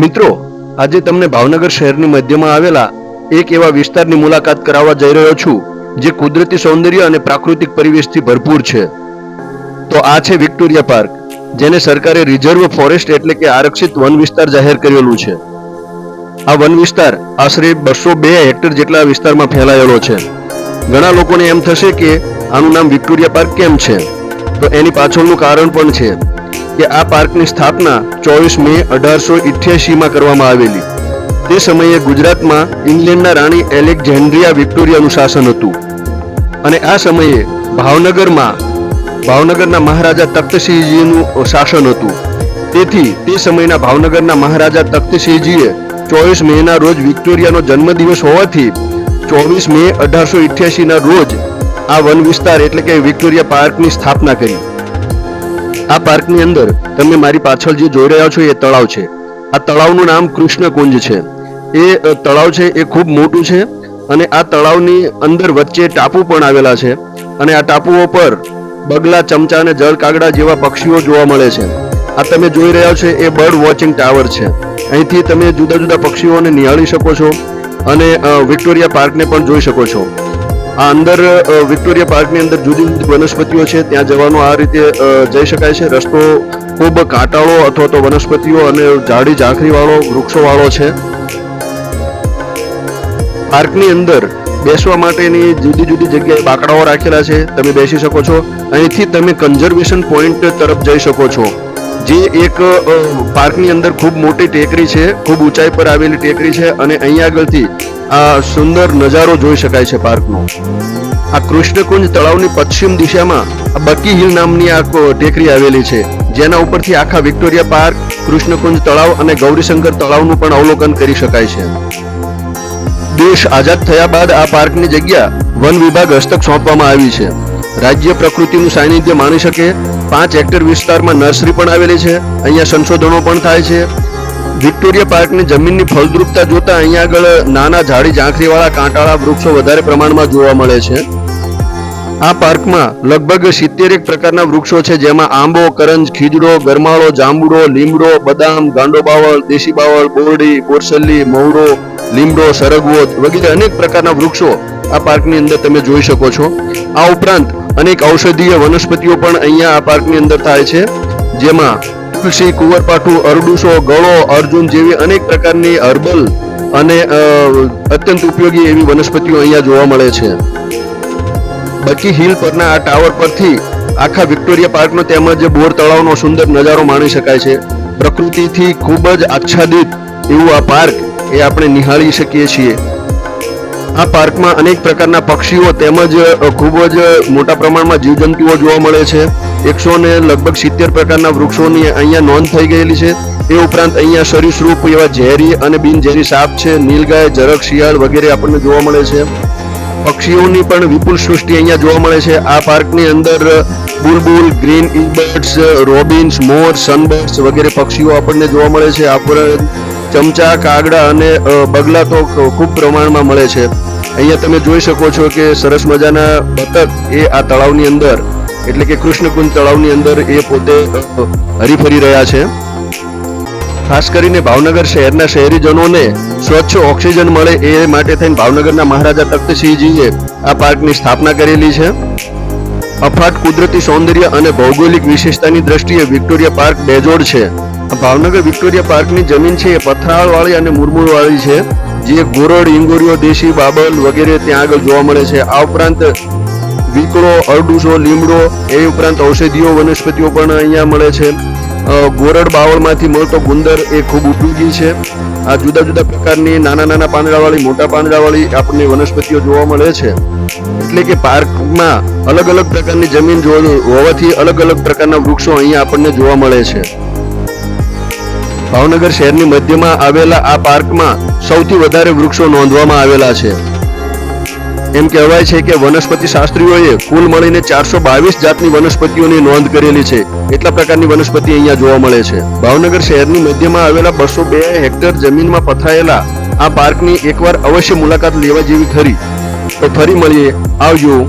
મિત્રો, આજે તમને ભાવનગર શહેરની મધ્યમાં આવેલા એક એવા વિસ્તારની મુલાકાત કરાવવા જઈ રહ્યો છું, જે કુદરતી સૌંદર્ય અને પ્રાકૃતિક પરિવેશથી ભરપૂર છે. તો આ છે વિક્ટોરિયા પાર્ક, જેને સરકારે રિઝર્વ ફોરેસ્ટ એટલે કે આરક્ષિત વન વિસ્તાર જાહેર કરેલું છે. આ વન વિસ્તાર આશરે બસો બે હેક્ટર જેટલા વિસ્તારમાં ફેલાયેલો છે. ઘણા લોકોને એમ થશે કે આનું નામ વિક્ટોરિયા પાર્ક કેમ છે? તો એની પાછળનું કારણ પણ છે. કે આ પાર્કની સ્થાપના ચોવીસ મે અઢારસો ઇઠ્યાસીમાં કરવામાં આવેલી. તે સમયે ગુજરાતમાં ઇંગ્લેન્ડના રાણી એલેક્ઝેન્ડ્રિયા વિક્ટોરિયાનું શાસન હતું. અને આ સમયે ભાવનગરમાં, ભાવનગરના મહારાજા તખ્તસિંહજીનું શાસન હતું. તેથી તે સમયના ભાવનગરના મહારાજા તખ્તસિંહજીએ ચોવીસ મેના રોજ વિક્ટોરિયાનો જન્મદિવસ હોવાથી ચોવીસ મે અઢારસો ઇઠ્યાસીના રોજ આ વન વિસ્તાર એટલે કે વિક્ટોરિયા પાર્કની સ્થાપના કરી. આ પાર્કની અંદર તમે મારી પાછળ જે જોઈ રહ્યા છો એ તળાવ છે. આ તળાવનું નામ કૃષ્ણકુંજ છે. એ તળાવ છે એ ખૂબ મોટું છે અને આ તળાવની અંદર વચ્ચે ટાપુ પણ આવેલા છે અને આ ટાપુઓ પર બગલા, ચમચા અને જળ કાગડા જેવા પક્ષીઓ જોવા મળે છે. આ તમે જોઈ રહ્યા છો એ બર્ડ વોચિંગ ટાવર છે. અહીંથી તમે જુદા જુદા પક્ષીઓને નિહાળી શકો છો અને વિક્ટોરિયા પાર્કને પણ જોઈ શકો છો. આ અંદર વિક્ટોરિયા પાર્કની અંદર જુદી જુદી વનસ્પતિઓ છે. ત્યાં જવાનો આ રીતે જઈ શકાય છે. રસ્તો ખૂબ કાંટાળો અથવા તો વનસ્પતિઓ અને ઝાડી ઝાંખરીવાળો, વૃક્ષોવાળો છે. પાર્કની અંદર બેસવા માટેની જુદી જુદી જગ્યાએ બાકડાઓ રાખેલા છે. તમે બેસી શકો છો. અહીંથી તમે કન્ઝર્વેશન પોઈન્ટ તરફ જઈ શકો છો. જે એક પાર્કની અંદર ખૂબ મોટી ટેકરી છે, ખૂબ ઊંચાઈ પર આવેલી ટેકરી છે અને અહીંયા આગળથી આ સુંદર નજારો જોઈ શકાય છે પાર્કનો. આ કૃષ્ણકુંજ તળાવની પશ્ચિમ દિશામાં બકી હિલ નામની આ ટેકરી આવેલી છે, જેના ઉપરથી આખા વિક્ટોરિયા પાર્ક, કૃષ્ણકુંજ તળાવ અને ગૌરીશંકર તળાવનું પણ અવલોકન કરી શકાય છે. દેશ આઝાદ થયા બાદ આ પાર્કની જગ્યા વન વિભાગ હસ્તક સોંપવામાં આવી છે. રાજ્ય પ્રકૃતિનું સાનિધ્ય માણી શકે. પાંચ હેક્ટર વિસ્તારમાં નર્સરી પણ આવેલી છે. અહીંયા સંશોધનો પણ થાય છે. વિક્ટોરિયા પાર્કની જમીનની ફળદ્રુપતા જોતા અહીંયા આગળ નાના ઝાડી ઝાંખરીવાળા કાંટાળા વૃક્ષો વધારે પ્રમાણમાં જોવા મળે છે. આ પાર્કમાં લગભગ સિત્તેર એક પ્રકારના વૃક્ષો છે, જેમાં આંબો, કરંજ, ખીજડો, ગરમાળો, જાંબુડો, લીમડો, બદામ, ગાંડો બાવળ, દેશી બાવળ, બોરડી, બોરસલ્લી મહુડો લીમડો, સરગવો વગેરે અનેક પ્રકારના વૃક્ષો આ પાર્કની અંદર તમે જોઈ શકો છો. આ ઉપરાંત અનેક ઔષધીય વનસ્પતિઓ પણ અહીંયા આ પાર્કની અંદર થાય છે. જેમાં તુલસી, કુંવરપાઠું, અરડુસો, ગળો, અર્જુન જેવી અનેક પ્રકારની હર્બલ અને અત્યંત ઉપયોગી એવી વનસ્પતિઓ અહીંયા જોવા મળે છે. બકી હિલ પરના આ ટાવર પરથી આખા વિક્ટોરિયા પાર્કનો તેમજ બોર તળાવનો સુંદર નજારો માણી શકાય છે. પ્રકૃતિથી ખૂબ જ આચ્છાદિત એવું આ પાર્ક એ આપણે નિહાળી શકીએ છીએ. આ પાર્કમાં અનેક પ્રકારના પક્ષીઓ તેમજ ખૂબ જ મોટા પ્રમાણમાં જીવજંતુઓ જોવા મળે છે. એકસો ને લગભગ સિત્તેર પ્રકારના વૃક્ષોની અહીંયા નોંધ થઈ ગયેલી છે. એ ઉપરાંત અહીંયા સરીસૃપ એવા ઝેરી અને બિનઝેરી સાપ છે, નીલગાય જરક શિયાળ વગેરે આપણને જોવા મળે છે. પક્ષીઓની પણ વિપુલ સૃષ્ટિ અહીંયા જોવા મળે છે. આ પાર્કની અંદર બુલબુલ, ગ્રીન ઇબર્ડ્સ રોબિન્સ, મોર, સનબર્ડ્સ વગેરે પક્ષીઓ આપણને જોવા મળે છે. આ ઉપરાંત ચમચા, કાગડા અને બગલા તો ખૂબ પ્રમાણમાં મળે છે. અહીંયા તમે જોઈ શકો છો કે સરસ મજાના બતક એ આ તળાવની અંદર, એટલે કે કૃષ્ણકુંજ તળાવની અંદર એ પોતે હરીફરી રહ્યા છે. ખાસ કરીને ભાવનગર શહેરના શહેરીજનોને સ્વચ્છ ઓક્સિજન મળે એ માટે થઈને ભાવનગરના મહારાજા તખ્તસિંહજીએ આ પાર્કની સ્થાપના કરેલી છે. અફાટ કુદરતી સૌંદર્ય અને ભૌગોલિક વિશેષતાની દ્રષ્ટિએ વિક્ટોરિયા પાર્ક બેજોડ છે. ભાવનગર વિક્ટોરિયા પાર્કની જમીન છે, એ પથરાળવાળી અને મુરમુરવાળી છે. જે ગોરડ ઇંગોરીઓ દેશી બાબલ વગેરે ત્યાં આગળ જોવા મળે છે. આ ઉપરાંત વીકળો અરડુસો, લીમડો, એ ઉપરાંત ઔષધિઓ, વનસ્પતિઓ પણ અહીંયા મળે છે. ગોરડ બાવળમાંથી મળતો ગુંદર એ ખૂબ ઉપયોગી છે. આ જુદા જુદા પ્રકારની નાના નાના પાંદડાવાળી, મોટા પાંદડાવાળી આપણને વનસ્પતિઓ જોવા મળે છે. એટલે કે પાર્કમાં અલગ અલગ પ્રકારની જમીન હોવાથી અલગ અલગ પ્રકારના વૃક્ષો અહીંયા આપણને જોવા મળે છે. ભાવનગર શહેરની મધ્યમાં આવેલા આ પાર્કમાં સૌથી વધારે વૃક્ષો નોંધવામાં આવેલા છે. એમ કહેવાય છે કે વનસ્પતિ શાસ્ત્રીઓએ કુલ મળીને ચારસો બાવીસ જાતની વનસ્પતિઓની નોંધ કરેલી છે. એટલા પ્રકારની વનસ્પતિ અહીંયા જોવા મળે છે. ભાવનગર શહેરની મધ્યમાં આવેલા બસો બે હેક્ટર જમીનમાં પથરાયેલા આ પાર્કની એકવાર અવશ્ય મુલાકાત લેવા જેવી ખરી. તો ફરી મળીએ. આવજો.